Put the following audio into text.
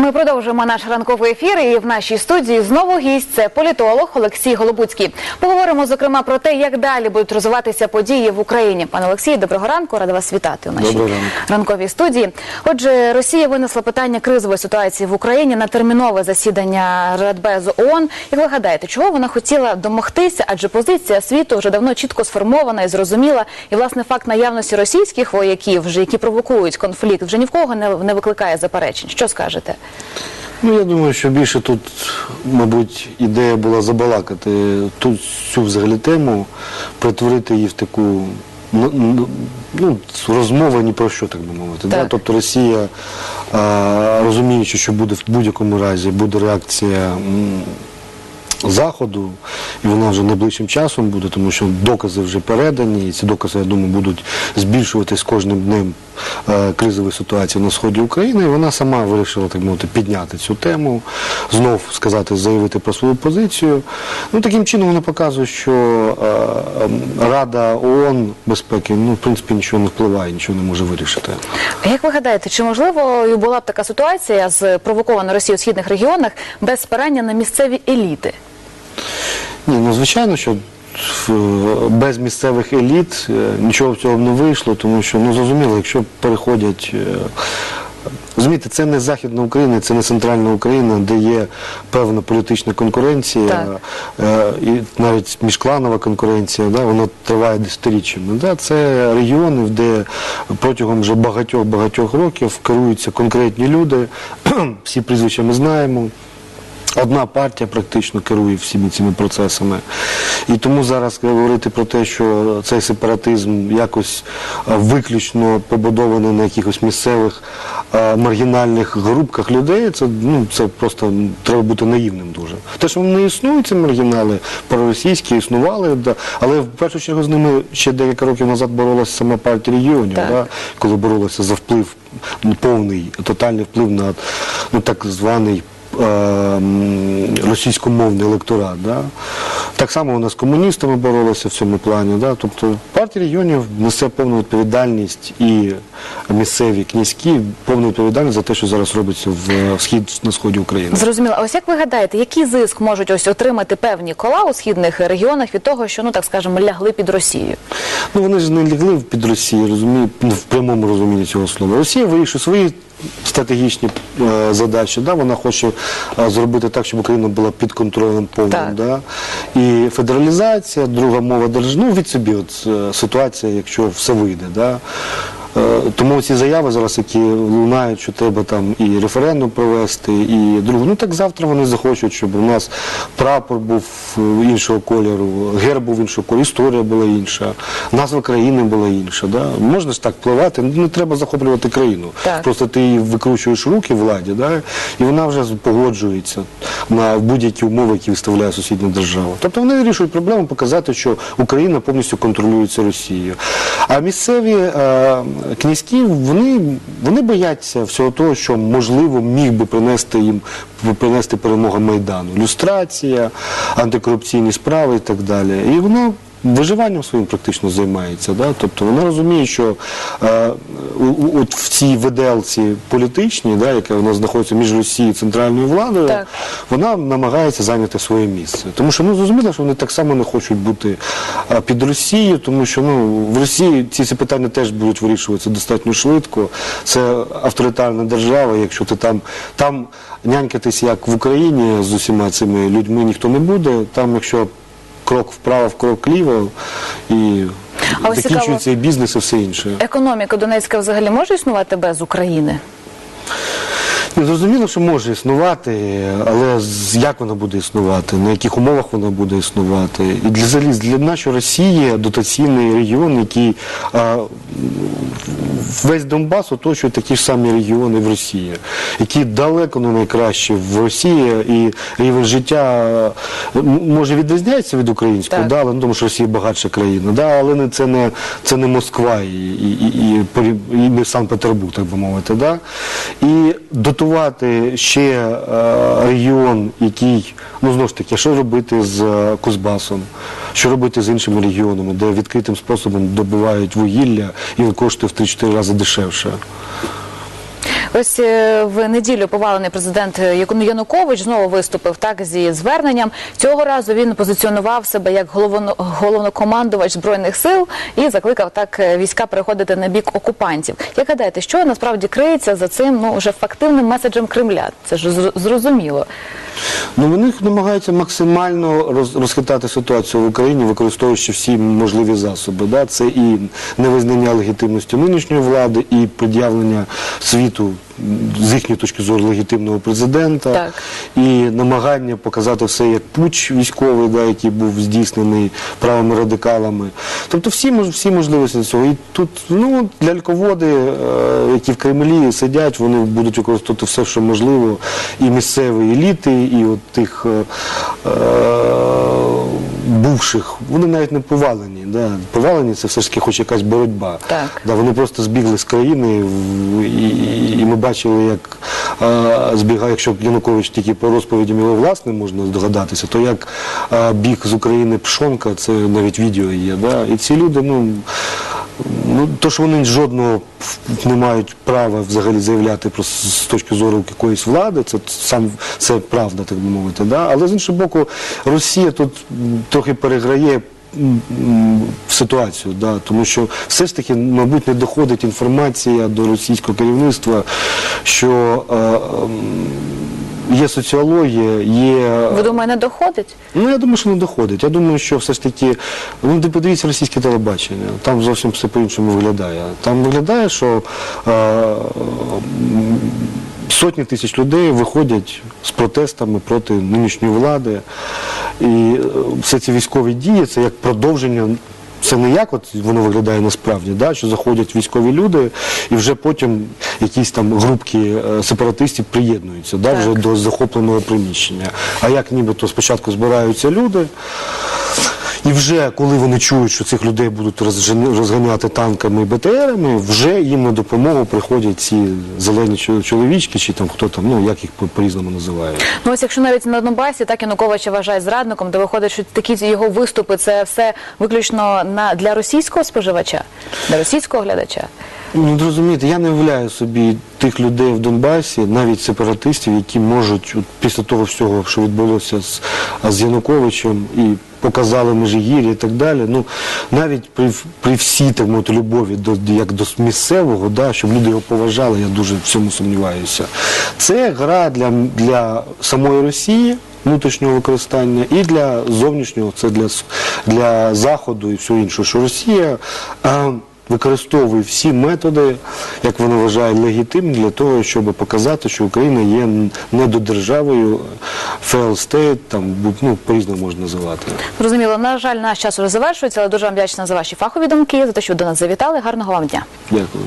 Ми продовжуємо наш ранковий ефір. І в нашій студії знову гість це політолог Олексій Голобуцький. Поговоримо зокрема про те, як далі будуть розвиватися події в Україні. Пане Олексій, доброго ранку. Рада вас вітати у нашій ранку. ранковій студії. Отже, Росія винесла питання кризової ситуації в Україні на термінове засідання Радбезу ООН. Як ви гадаєте, чого вона хотіла домогтися? Адже позиція світу вже давно чітко сформована і зрозуміла. І власне факт наявності російських вояків, вже які провокують конфлікт, вже ні в кого не, не викликає заперечень. Що скажете? Ну, я думаю, що більше тут, мабуть, ідея була забалакати тут цю взагалі тему, перетворити її в таку ну, ну, ну, розмова ні про що, так би мовити. Да? Тобто Росія, а, розуміючи, що буде в будь-якому разі, буде реакція. Заходу, і вона вже найближчим часом буде, тому що докази вже передані, і ці докази, я думаю, будуть збільшуватись кожним днем е, кризової ситуації на сході України. І вона сама вирішила так мовити підняти цю тему, знов сказати, заявити про свою позицію. Ну таким чином вона показує, що е, Рада ООН безпеки ну в принципі нічого не впливає, нічого не може вирішити. Як ви гадаєте, чи можливо була б така ситуація з провокованою Росією в східних регіонах без спирання на місцеві еліти? Ні, ну звичайно, що е, без місцевих еліт е, нічого в цього б не вийшло, тому що ну зрозуміло, якщо переходять. е, Розумієте, це не Західна Україна, це не центральна Україна, де є певна політична конкуренція, Так. і навіть міжкланова конкуренція, да, вона триває десятиріччями. Да, це регіони, де протягом вже багатьох-багатьох років керуються конкретні люди, всі прізвища ми знаємо. Одна партія практично керує всіми цими процесами. І тому зараз говорити про те, що цей сепаратизм якось е, виключно побудований на якихось місцевих е, маргінальних групках людей, це, ну, це просто треба бути наївним дуже. Те, що вони не існують, ці маргінали проросійські, існували, да, але в першу чергу з ними ще декілька років назад боролася сама партія регіонів, да, коли боролася за вплив, ну, повний, тотальний вплив на ну, так званий російськомовний електорат. Да? Так само вона з комуністами боролася в цьому плані. Да? Тобто партія регіонів несе повну відповідальність і місцеві князькі повну відповідальність за те, що зараз робиться в, в схід на сході України. Зрозуміло. А ось як ви гадаєте, який зиск можуть ось отримати певні кола у східних регіонах від того, що ну так скажемо лягли під Росію? Ну вони ж не лягли під Росію, розумію, ну, в прямому розумінні цього слова. Росія вирішує свої стратегічні е, задачі. Да? Вона хоче е, зробити так, щоб Україна була під контролем повним. Так. Да? І федералізація, друга мова держави, ну від собі от, е, ситуація, якщо все вийде. Да? Е, Тому ці заяви зараз, які лунають, що треба там і референдум провести, і другу. Ну так завтра вони захочуть, щоб у нас прапор був е, іншого кольору, герб був іншого кольору, історія була інша, назва країни була інша. Да? Можна ж так впливати, ну, не треба захоплювати країну. Так. Просто ти її викручуєш руки владі, да? і вона вже погоджується на будь-які умови, які виставляє сусідня держава. Тобто вони вирішують проблему показати, що Україна повністю контролюється Росією. А місцеві князькі, вони, вони бояться всього того, що можливо міг би принести їм принести перемога Майдану. Люстрація, антикорупційні справи і так далі. І воно виживанням своїм практично займається. Да? Тобто вона розуміє, що е, от в цій виделці політичній, да, яка вона знаходиться між Росією і центральною владою, Так. вона намагається зайняти своє місце. Тому що ну зрозуміло, що вони так само не хочуть бути під Росією, тому що ну в Росії ці, ці питання теж будуть вирішуватися достатньо швидко. Це авторитарна держава. Якщо ти там там нянькатись як в Україні з усіма цими людьми ніхто не буде. Там, якщо крок вправо, в крок ліво і А закінчується і бізнес, і все інше. Економіка Донецька взагалі може існувати без України? Ну, зрозуміло, що може існувати, але як вона буде існувати, на яких умовах вона буде існувати. І для взагалі, для нашої Росії дотаційний регіон, який а, весь Донбас оточує такі ж самі регіони в Росії, які далеко не найкращі в Росії, і рівень життя е, може відрізняється від українського, да, але ну, тому що Росія багатша країна, да, але не, це, не, це не Москва і, і, і, і, і Санкт-Петербург, так би мовити. Да? І дотувати ще е, регіон, який, ну знову ж таки, що робити з е, Кузбасом, що робити з іншими регіонами, де відкритим способом добувають вугілля і коштує в 3-4 рази дешевше. Ось е, в неділю повалений президент Яку- Янукович знову виступив так зі зверненням. Цього разу він позиціонував себе як головно- головнокомандувач збройних сил і закликав так е, війська переходити на бік окупантів. Як гадаєте, що насправді криється за цим ну вже фактивним меседжем Кремля? Це ж зр- зрозуміло. Ну, вони намагаються максимально роз, розхитати ситуацію в Україні, використовуючи всі можливі засоби. Да? Це і невизнання легітимності нинішньої влади, і пред'явлення світу з їхньої точки зору легітимного президента, Так. і намагання показати все як путч військовий, да, який був здійснений правими радикалами. Тобто всі, всі можливості до цього. І тут ну, ляльководи, е, які в Кремлі сидять, вони будуть використовувати все, що можливо, і місцеві еліти, і от тих е, е, бувших, вони навіть не повалені. Да. Повалені це все ж таки хоч якась боротьба. Так. Да, вони просто збігли з країни, і, і, і ми бачили, як а, збігає, якщо Янукович тільки по розповідям його власне можна здогадатися, то як а, біг з України Пшонка, це навіть відео є. Да? І ці люди, ну, ну то, що вони жодного не мають права взагалі заявляти про з точки зору якоїсь влади, це сам це правда, так би мовити. Да? Але з іншого боку, Росія тут трохи переграє ситуацію, да, тому що все ж таки, мабуть, не доходить інформація до російського керівництва, що е, ем, є соціологія, є. Ви думаєте, не доходить? Ну, я думаю, що не доходить. Я думаю, що все ж таки, ну, подивіться російське телебачення, там зовсім все по-іншому виглядає. Там виглядає, що е, сотні тисяч людей виходять з протестами проти нинішньої влади. І е, все ці військові дії це як продовження. Це не як от воно виглядає насправді, да, що заходять військові люди, і вже потім якісь там групки е, сепаратистів приєднуються да, вже до захопленого приміщення. А як нібито спочатку збираються люди, і вже коли вони чують, що цих людей будуть розганяти танками і БТРами, вже їм на допомогу приходять ці зелені чоловічки, чи там хто там, ну як їх по- по-різному називають. Ну ось якщо навіть на Донбасі так Януковича вважають зрадником, то виходить, що такі його виступи це все виключно на для російського споживача, для російського глядача. Ну, зрозумієте, я не уявляю собі тих людей в Донбасі, навіть сепаратистів, які можуть от, після того всього, що відбулося з, з Януковичем і показали Межигір'я і так далі. Ну навіть при, при всій так мовити, любові до як до місцевого, да, щоб люди його поважали, я дуже в цьому сумніваюся. Це гра для, для самої Росії. Внутрішнього використання і для зовнішнього, це для, для заходу і всього іншого, що Росія е, використовує всі методи, як вона вважає, легітимні для того, щоб показати, що Україна є недодержавою, fail state, там ну, по-різному можна називати. Зрозуміло, на жаль, наш час завершується, але дуже вам вдячна за ваші фахові думки, за те, що до нас завітали. Гарного вам дня. Дякую.